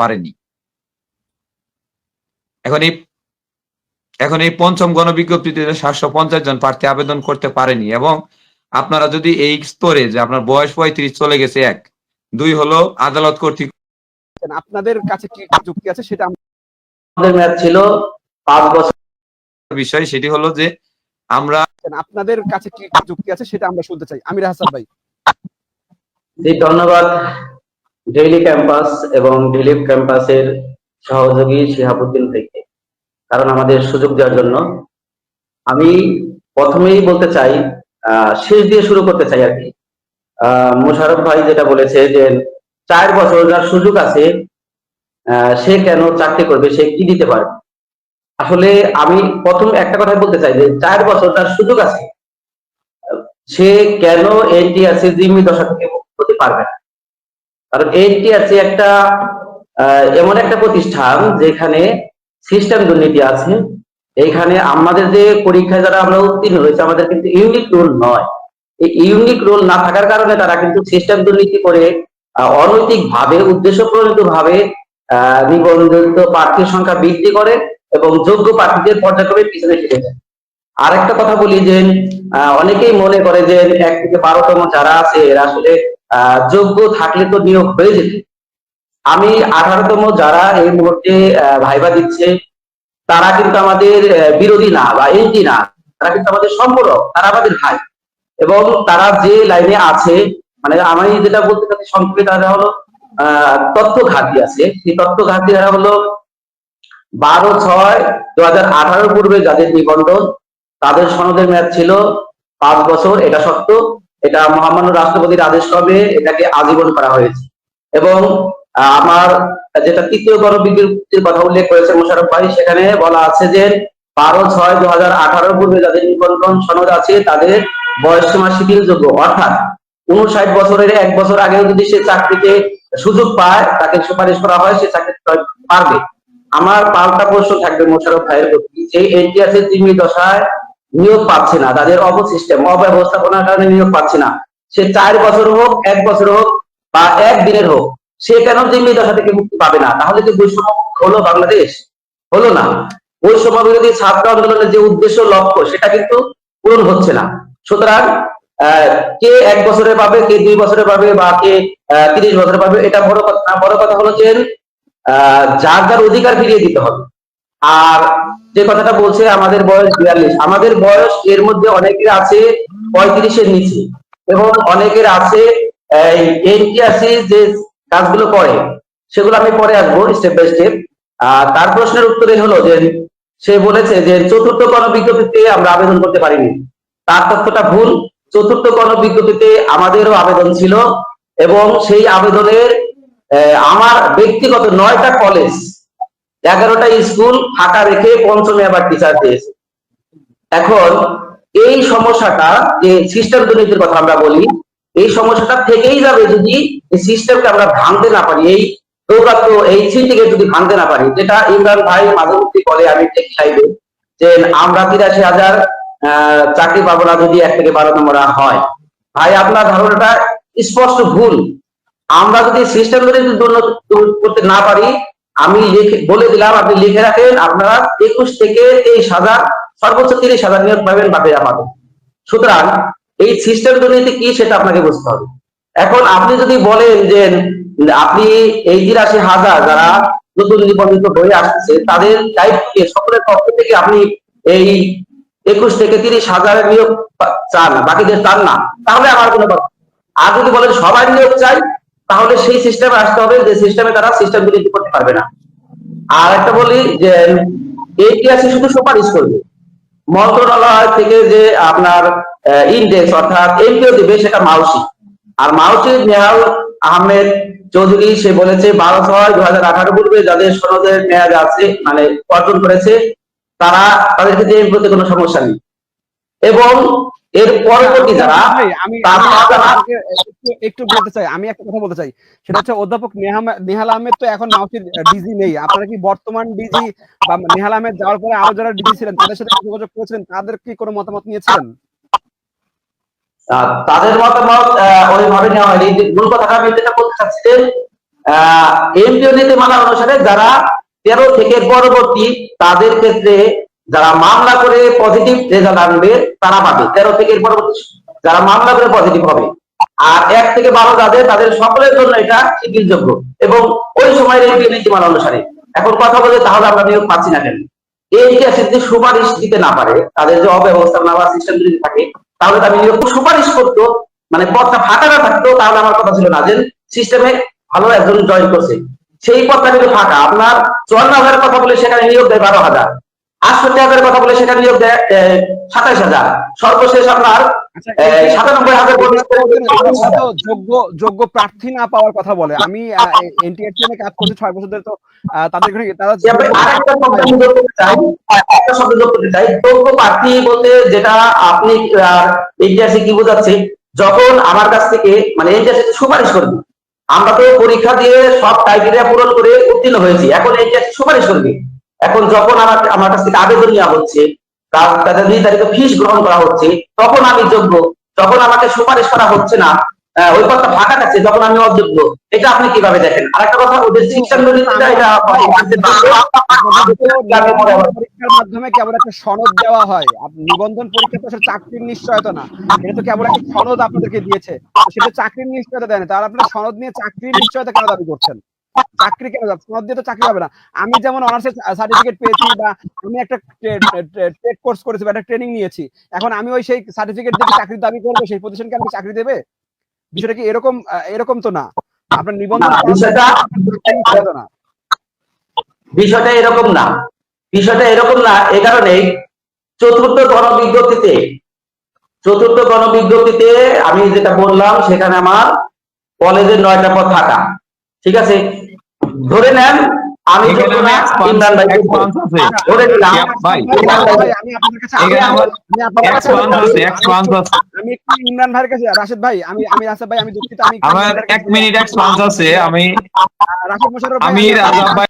পারেনি। এখন এই এখন এই পঞ্চম গণবিজ্ঞপ্তিতে সাতশো পঞ্চাশ জন প্রার্থী আবেদন করতে পারেনি এবং আপনারা যদি এই স্তরে যে আপনার বয়স পঁয়ত্রিশ চলে গেছে এক দুই হলো আদালত কর্তৃক আপনাদের কাছে কি যুক্তি আছে সেটা আমাদের ছিল পাঁচ বছর। বিষয় সেটি হলো যে আমরা আপনাদের কাছে কি যুক্তি আছে সেটা আমরা শুনতে চাই। আমির হাসান ভাই। ধন্যবাদ। ডেইলি ক্যাম্পাস এবং ডেইলি ক্যাম্পাসের সহযোগী শিহাবুদ্দিন থেকে। কারণ আমাদের সুযোগ দেওয়ার জন্য। আমি প্রথমেই বলতে চাই শেষ দিয়ে শুরু করতে চাই আর কি। মোশারফ ভাই যেটা বলেছে যে, চার বছর যার সুযোগ আছে সে কেন চাকরি করবে, সে কি দিতে পারবে আসলে আমি প্রথম একটা কথা বলতে চাই যে, চার বছর তার সুযোগ আছে। সে কেন এনটিআরসি জিম্মি দশা থেকে মুক্ত হতে পারবে না? কারণ এনটিআরসি একটা এমন একটা প্রতিষ্ঠান যেখানে সিস্টেম দুর্নীতি আছে। এইখানে আমাদের যে পরীক্ষায় যারা আমরা উত্তীর্ণ হয়েছে আমাদের কিন্তু ইউনিক রোল নয়। এই ইউনিক রোল না থাকার কারণে তারা কিন্তু সিস্টেম দুর্নীতি করে অনৈতিক ভাবে উদ্দেশ্য প্রণীত ভাবে নিবন্ধিত প্রার্থীর সংখ্যা বৃদ্ধি করে এবং যোগ্য প্রার্থীদের পর্যায়ক্রমে পিছনে ঠেলে যায়। আরেকটা কথা বলি যে অনেকেই মনে করে যে এক থেকে বারোতম যারা আছে, এরা আসলে যোগ্য থাকলে তো নিয়োগ হয়ে যেত। আমি আঠারোতম যারা এই মুহূর্তে ভাইবা দিচ্ছে তারা কিন্তু আমাদের বিরোধী না বা এনটি না। তারা কিন্তু আমাদের সম্পর্ক তারা আমাদের ভাই। এবং তারা যে লাইনে আছে মানে আমি যেটা বলতে চাচ্ছি সংক্ষেপে তারা হলো আহ, ঘাটতি আছে। সেই তথ্য তারা হলো বারো ছয় দু হাজার আঠারো পূর্বে যাদের নিবন্ধন তাদের সনদের মেয়াদ ছিল পাঁচ বছর এটা সত্য। এটা মহামান্য রাষ্ট্রপতির আদেশ ক্রমে এটাকে আজীবন করা হয়েছে। এবং আমার যেটা তৃতীয় গণবিজ্ঞপ্তির কথা উল্লেখ করেছে মোশারফ ভাই, সেখানে বলা আছে যে বারো ছয় দু হাজার আঠারো পূর্বে যাদের নিবন্ধন সনদ আছে, তাদের বয়স সীমা শিথিল যোগ্য। অর্থাৎ উনষাট বছরের এক বছর আগেও যদি সে চাকরিতে সুযোগ পায়, তাকে সুপারিশ করা হয়, সে চাকরি পারবে। আমার পাল্টা প্রশ্ন থাকবে মোশারফ ভাইয়ের প্রতি যে এনটিআরসি জিম্মি দশায় নিয়োগ পাচ্ছে না। তাদের অবসিস্টেম অব্যবস্থাপনার কারণে নিয়োগ পাচ্ছে না। সে চার বছর হোক, এক বছর হোক বা এক দিনের হোক, সে কেন জিম্মি দশা থেকে মুক্তি পাবে না? তাহলে কি বৈষম্য হলো বাংলাদেশ? হলো না। বৈষম্য বিরোধী ছাত্র আন্দোলনের যে উদ্দেশ্য, লক্ষ্য, সেটা কিন্তু পূরণ হচ্ছে না। সুতরাং কে এক বছরে পাবে, কে দুই বছরে পাবে বা কে তিরিশ বছরে পাবে, এটা বড় কথা বড় কথা হলো যে যার যার অধিকার ফিরিয়ে দিতে হবে। আর যে কথাটা বলছে, আমাদের বয়স বিয়াল্লিশ। আমাদের বয়স এর মধ্যে অনেকের আছে পঁয়ত্রিশের নিচে এবং অনেকের আছে যে কাজগুলো করে। সেগুলো আমি পরে আসব স্টেপ বাই স্টেপ তার প্রশ্নের উত্তরে হলো যে, সে বলেছে যে, চতুর্থ গণবিজ্ঞপ্তিতে আমরা আবেদন করতে পারিনি। তার তথ্যটা ভুল। চতুর্থ গণবিজ্ঞপ্তিতে আমাদেরও আবেদন ছিল এবং সেই আবেদনের আমার ব্যক্তিগত নয়টা কলেজ এগারোটা স্কুল ফাঁকা রেখে পঞ্চমে আবার টিচার দিয়েছে। এখন এই সমস্যাটা যে সিস্টেম দুর্নীতির কথা আমরা বলি, এই সমস্যাটা থেকেই যাবে যদি এই সিস্টেমকে আমরা ভাঙতে না পারি, এই দৌরাত্ম, এই সিন্ডিকেট যদি ভাঙতে না পারি, যেটা ইমরান ভাই মাঝেমধ্যে বলে, আমি দেখি চাইবে যে আমরা তিরাশি হাজার চাকরি পাবো না যদি এক থেকে বারো নম্বর হয়। ভাই, আপনার ধারণাটা স্পষ্ট ভুল। আমরা যদি সিস্টেম যদি করতে না পারি আমি বলে দিলাম, আপনি লিখে রাখেন, আপনারা একুশ থেকে তেইশ হাজার, সর্বোচ্চ তিরিশ হাজার নিয়োগ পাবেন বাকিরা পাবেন সুতরাং এই সিস্টেম দুর্নীতি কি সেটা আপনাকে বুঝতে হবে। এখন আপনি যদি বলেন যে আপনি এই তিরাশি হাজার যারা নতুন নিবন্ধিত হয়ে আসছে, তাদের দায়িত্বকে সকলের পক্ষ থেকে আপনি এই একুশ থেকে তিরিশ হাজারের নিয়োগ চান, বাকিদের চান না। তাহলে আমার কোনো আর যদি বলেন সবাই নিয়োগ চাই তাহলে সেই সিস্টেমে আসতে হবে যে সিস্টেমে তারা সিস্টেম দুর্নীতি করতে পারবে না। আর একটা বলি যে এইটিআসি শুধু সুপারিশ করবে। মন্ত্রণালয় থেকে যে আপনার ইন্ডেক্স অর্থাৎ এমপিও দিবে সেটা মাউসি। আর মাউসি নেহাল আহমেদ চৌধুরী, সে বলেছে, বারো ছয় দু হাজার আঠারো পূর্বে যাদের সনদের মেয়াদ আছে মানে অর্জন করেছে, তারা তাদের ক্ষেত্রে এমপিওতে কোনো সমস্যা নেই। এবং এর পরবর্তী যারা আমি আপনাকে একটু- বলতে চাই আমি একটা কথা বলতে চাই। সেটা হচ্ছে অধ্যাপক নেহাল আহমেদ তো এখন মাউসির ডিজি নেই। আপনারা কি বর্তমান ডিজি বা নেহাল আহমেদ যাওয়ার পরে আরও যারা ডিজি ছিলেন তাদের সাথে যোগাযোগ করেছিলেন? তাদের কি কোনো মতামত নিয়েছিলেন? তাদের মতামত ওইভাবে নেওয়া হয়নি। যে মূল কথাটা আমি যেটা বলতে চাচ্ছি যে এমপিও নীতিমালা অনুসারে যারা তেরো থেকে পরবর্তী তাদের ক্ষেত্রে যারা মামলা করে পজিটিভ রেজাল্ট আনবে, তারা পাবে। তেরো থেকে পরবর্তী যারা মামলা করে পজিটিভ হবে। আর এক থেকে বারো যাদের, তাদের সকলের জন্য এটা শিথিলযোগ্য। এবং ওই সময়ের এমপিও নীতিমালা অনুসারে, এখন কথা বলে তাহলে আমরা নিয়োগ পাচ্ছি না কেন? এই কেসে যদি সুপারিশ দিতে না পারে, তাদের যে অব্যবস্থাপনা বা সিস্টেম যদি থাকে, তাহলে তাদের নিয়োগ সুপারিশ করতো মানে পথটা ফাঁকা না থাকতো, তাহলে আমার কথা ছিল না যে সিস্টেমে ভালো একজন জয়েন করছে। সেই পথটা কিন্তু ফাঁকা। আপনার চুয়ান্ন হাজারের কথা বলে সেখানে নিয়োগ দেয় বারো হাজার। আটষট্টি হাজারের কথা বলে সেখানে নিয়োগ দেয় সাতাইশ হাজার। সর্বশেষ আপনার আচ্ছা, সাতানব্বই হাজার যোগ্য যোগ্য প্রার্থী না পাওয়ার কথা বলে। আমি এনটিআরসি এ কাজ করছি ছয় বছর ধরে তো আহ, তাদের এখানে তারা আরেকটা শব্দ যোগ করতে চাই একটা শব্দ যোগ করতে চাই। যোগ্য প্রার্থী বলতে যেটা আপনি কি বোঝাচ্ছে যখন আমার কাছ থেকে মানে সুপারিশ করবে আমরা তো পরীক্ষা দিয়ে সব ক্রাইটেরিয়া পূরণ করে উত্তীর্ণ হয়েছি। এখন ইতিহাসে সুপারিশ করবে। এখন যখন আমার আমার কাছ থেকে আবেদন নেওয়া হচ্ছে তাদের নির্ধারিত ফিস গ্রহণ করা হচ্ছে, তখন আমি যোগ্য। যখন আমাকে সুপারিশ করা হচ্ছে না ওই পদটা ফাঁকা থাকছে, তখন আমি অযোগ্য। এটা আপনি কীভাবে দেখেন? আরেকটা কথা, ওদের শিক্ষার মাধ্যমে কেবল একটা সনদ দেওয়া হয়। নিবন্ধন পরীক্ষা তো চাকরির নিশ্চয়তা না। এটা তো কেবল একটা সনদ আপনাদেরকে দিয়েছে। সেটা চাকরির নিশ্চয়তা দেয় না। তার আপনারা সনদ নিয়ে চাকরির নিশ্চয়তা কেন দাবি করছেন? চাকরি কেন দাবি- সনদ দিয়ে তো চাকরি হবে না। আমি যেমন অনার্সের সার্টিফিকেট পেয়েছি বা আমি একটা টেক কোর্স করেছি বা একটা ট্রেনিং নিয়েছি এখন আমি ওই সেই সার্টিফিকেট দিয়ে কি চাকরির দাবি করব? সেই প্রতিষ্ঠানকে আমি চাকরি দেবে? বিষয়টা কি এরকম এরকম তো না। আপনার নিবন্ধন না, বিষয়টা বিষয়টা এরকম না। বিষয়টা এরকম না এ কারণেই চতুর্থ গণবিজ্ঞপ্তিতে চতুর্থ গণবিজ্ঞপ্তিতে আমি যেটা বললাম সেখানে আমার কলেজের নয়টা পদ থাকা। ঠিক আছে ধরে নেন আমি ইমরান ভাই। ধরে নিলাম ভাই, আমি আপনাদের কাছে আমি- আপনাদের কাছে। আমি একটু ইমরান ভাইয়ের কাছে রাশেদ ভাই আমি আমি রাশেদ ভাই আমি দুঃখিত আমি আমার মিনিট এক আছে আমি রাশেদ মোশাররফ আমি- রাজা ভাই